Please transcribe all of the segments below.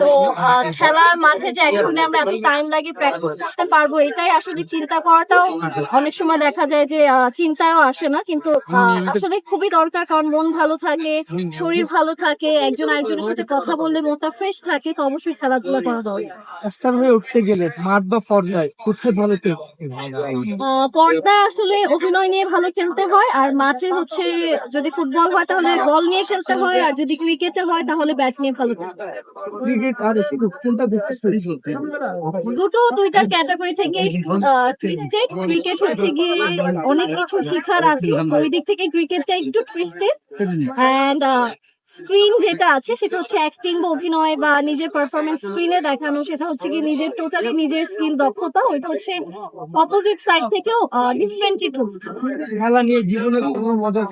তো আহ, খেলার মাঠে যে একদিনে আমরা এত টাইম লাগে প্র্যাকটিস করতে পারব এটাই আসলে চিন্তা করাটাও অনেক সময় দেখা যায় যে চিন্তাও আসে না কিন্তু আসলে খুবই দরকার কারণ মন ভালো থাকে শরীর ভালো থাকে একজন আরেকজনের সাথে কথা বললে মনটা ফ্রেশ থাকে তো অবশ্যই খেলাধুলা করা দরকার। স্টার হয়ে উঠতে গেলে মাঠ বা পর্যায়ে কোথায় ভালো পর্দায় আসলে অভিনয় নিয়ে ভালো খেলতে হয় আর মাঠে হচ্ছে যদি ফুটবল হয় তাহলে বল নিয়ে খেলতে হয় আর যদি ক্রিকেটে হয় তাহলে ব্যাট নিয়ে ভালো খেলতে হয়। দুটো দুইটা ক্যাটাগরি থেকে টুইস্টেড ক্রিকেট হচ্ছে গিয়ে অনেক কিছু শেখার আছে। ওই দিক থেকে ক্রিকেটটা একটু টুইস্টেড অ্যান্ড স্ক্রিন যেটা আছে সেটা হচ্ছে অ্যাক্টিং বা অভিনয় বা নিজের পারফরমেন্স স্ক্রিনে দেখানো সেটা হচ্ছে কি নিজের টোটালি নিজের স্কিল দক্ষতা ওইটা হচ্ছে অপোজিট সাইড থেকেও ডিফারেন্টলি টুইস্ট খেলা নিয়ে জীবনের কোনো মজা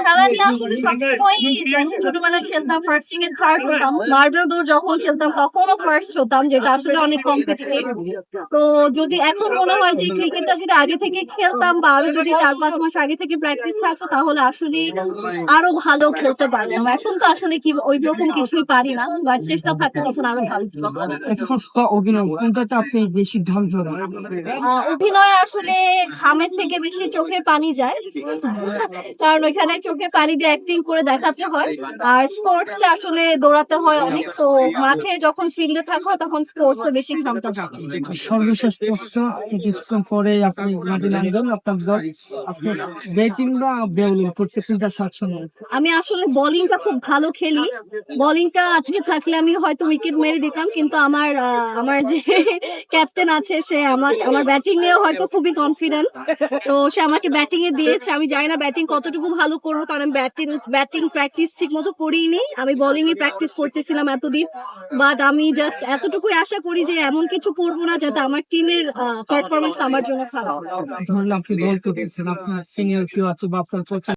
খেলা নিয়ে আসলে সবসময় যখন ছোটবেলায় খেলতাম ফার্স্ট সেকেন্ড থার্ড হতাম মার্বেল দৌড় যখন খেলতাম তখনও ফার্স্ট হতাম যেটা আসলে অনেক কম্পিটিটিভ তো যদি এখন মনে হয় যে ক্রিকেটটা যদি আগে থেকে খেলতাম বা আরও যদি চার পাঁচ মাস আগে থেকে প্র্যাকটিস থাকতো তাহলে আসলে আরও ভালো খেলতে পারতাম এখন তো আসলে কি ওই রকম কিছুই পারি না বাট চেষ্টা তখন আরও ভালো। অভিনয় কোনটাতে আপনি বেশি ধরেন অভিনয় আসলে ঘামের থেকে বেশি চোখের পানি যায়। কারণ ওইখানে চোখের পানি দিয়ে অ্যাক্টিং করে দেখাতে হয়। আর স্পোর্টস আসলে দৌড়াতে হয় অনেক তো মাঠে যখন ফিল্ডে থাকো তখন স্পোর্টস বেশি ঘামতে যায় সর্বশেষ প্রশ্ন কিছুক্ষণ পরে আপনি মাঠে নামবেন আপনার দল আপনি ব্যাটিং বা বোলিং করতে স্বাচ্ছন্দ্য আমি আসলে বোলিংটা খুব ভালো খেলি। বোলিংটা আজকে থাকলে আমি হয়তো উইকেট মেরে দিতাম, কিন্তু আমার আমার যে ক্যাপ্টেন আছে, সে আমার আমার ব্যাটিং নিয়ে হয়তো খুবই কনফিডেন্ট তো সে আমাকে ব্যাটিং এ দিয়েছে। আমি জানি না ব্যাটিং কতটুকু ভালো করব কারণ ব্যাটিং ব্যাটিং প্র্যাকটিস ঠিক মতো করিনি। আমি বোলিং এ প্র্যাকটিস করতেছিলাম এতদিন। বাট আমি জাস্ট এতটুকুই আশা করি যে এমন কিছু করব না যাতে আমার টিমের পারফরমেন্স আমার জন্য খারাপ। হয়। ধরলে আপনি দল করতেছেন আপনার সিনিয়র কেউ আছে বা আপনার